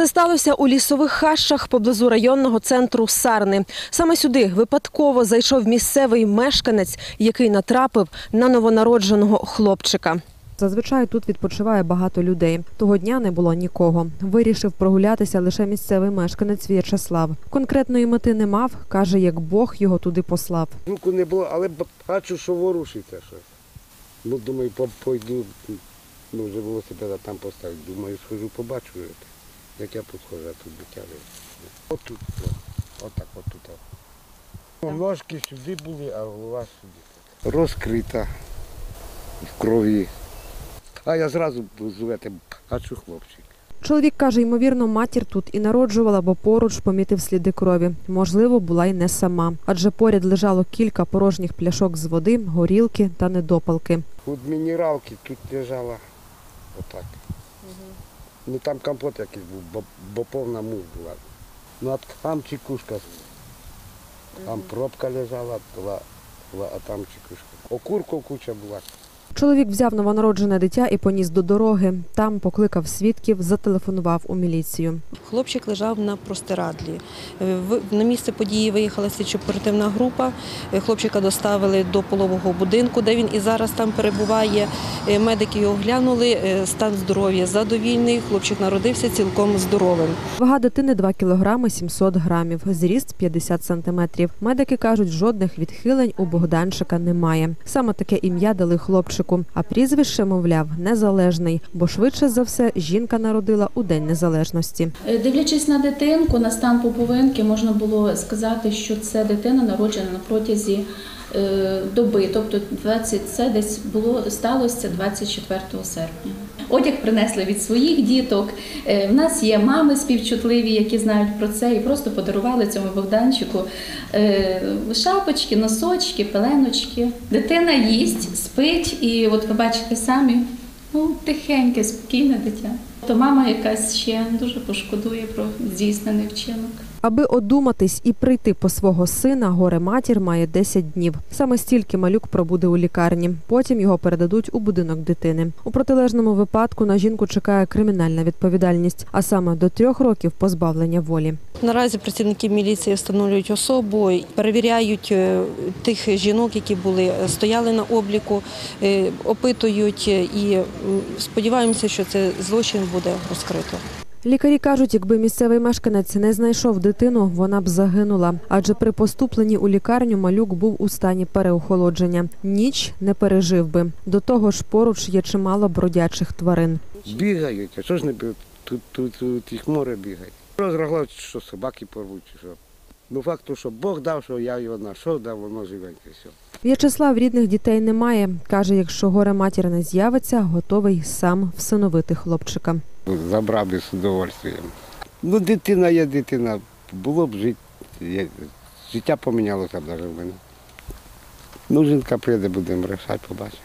Все сталося у лісових хащах поблизу районного центру Сарни. Саме сюди випадково зайшов місцевий мешканець, який натрапив на новонародженого хлопчика. Зазвичай тут відпочиває багато людей. Того дня не було нікого. Вирішив прогулятися лише місцевий мешканець В'ячеслав. Конкретної мети не мав, каже, як Бог його туди послав. Звуку не було, але бачу, що ворушиться щось. Ну, думаю, пойду, ну, вже велосипеда там поставити. Думаю, схожу, побачу, як я тут схожу, а тут дитя. лежить. Отут, о, отак, отут. о. Ножки сюди були, а голова сюди. Розкрита, в крові. А я зразу звете, бачу хлопчик. Чоловік каже, ймовірно, матір тут і народжувала, бо поруч помітив сліди крові. Можливо, була й не сама, адже поряд лежало кілька порожніх пляшок з води, горілки та недопалки. От мінералки тут лежала отак. Ну там компот якийсь був, бо, бо повна мух була. Ну а там чекушка. Там пробка лежала, була, була, а там чекушка. Окурков куча була. Чоловік взяв новонароджене дитя і поніс до дороги. Там покликав свідків, зателефонував у міліцію. Хлопчик лежав на простирадлі. Е, На місце події виїхала слідчо-оперативна група. Е, Хлопчика доставили до полового будинку, де він і зараз там перебуває. Е, Медики його глянули, е, стан здоров'я задовільний. Хлопчик народився цілком здоровим. Вага дитини 2 кілограми 700 грамів, зріст 50 сантиметрів. Медики кажуть, жодних відхилень у Богданчика немає. Саме таке ім'я дали хлопчику, а прізвище, мовляв, незалежний, бо швидше за все жінка народила у День Незалежності. Е, Дивлячись на дитинку, на стан поповинки, можна було сказати, що це дитина народжена на протязі е, доби, тобто 20, це десь було сталося 24 серпня. Одяг принесли від своїх діток. Е, В нас є мами співчутливі, які знають про це, і просто подарували цьому Богданчику е, шапочки, носочки, пеленочки. Дитина їсть, спить, і от ви бачите самі, ну тихеньке, спокійне дитя. То мама якась ще дуже пошкодує про здійснений вчинок. Аби одуматись і прийти по свого сина, горе матір має 10 днів. Саме стільки малюк пробуде у лікарні. Потім його передадуть у будинок дитини. У протилежному випадку на жінку чекає кримінальна відповідальність, а саме до трьох років позбавлення волі. Наразі працівники міліції встановлюють особу, перевіряють е, тих жінок, які були е, стояли на обліку, е, опитують і сподіваємося, що цей злочин буде розкрито. Лікарі кажуть, якби місцевий мешканець не знайшов дитину, вона б загинула. Адже при поступленні у лікарню малюк був у стані переохолодження. Ніч не пережив би. До того ж, поруч є чимало бродячих тварин. Бігають, а що ж не бігають? Тут, тут, тут їх море бігає. Розрагла, що собаки порвуть, що. Ну факт, то, що Бог дав, що я його знайшов, дав воно живеньке все. В'ячеслав рідних дітей не має. Каже, якщо горе матір не з'явиться, готовий сам всиновити хлопчика. Забрав би з удовольствием. Ну, дитина є дитина. Було б жити. Є- Життя помінялося б навіть в мене. Ну, жінка прийде, будемо рішати, побачимо.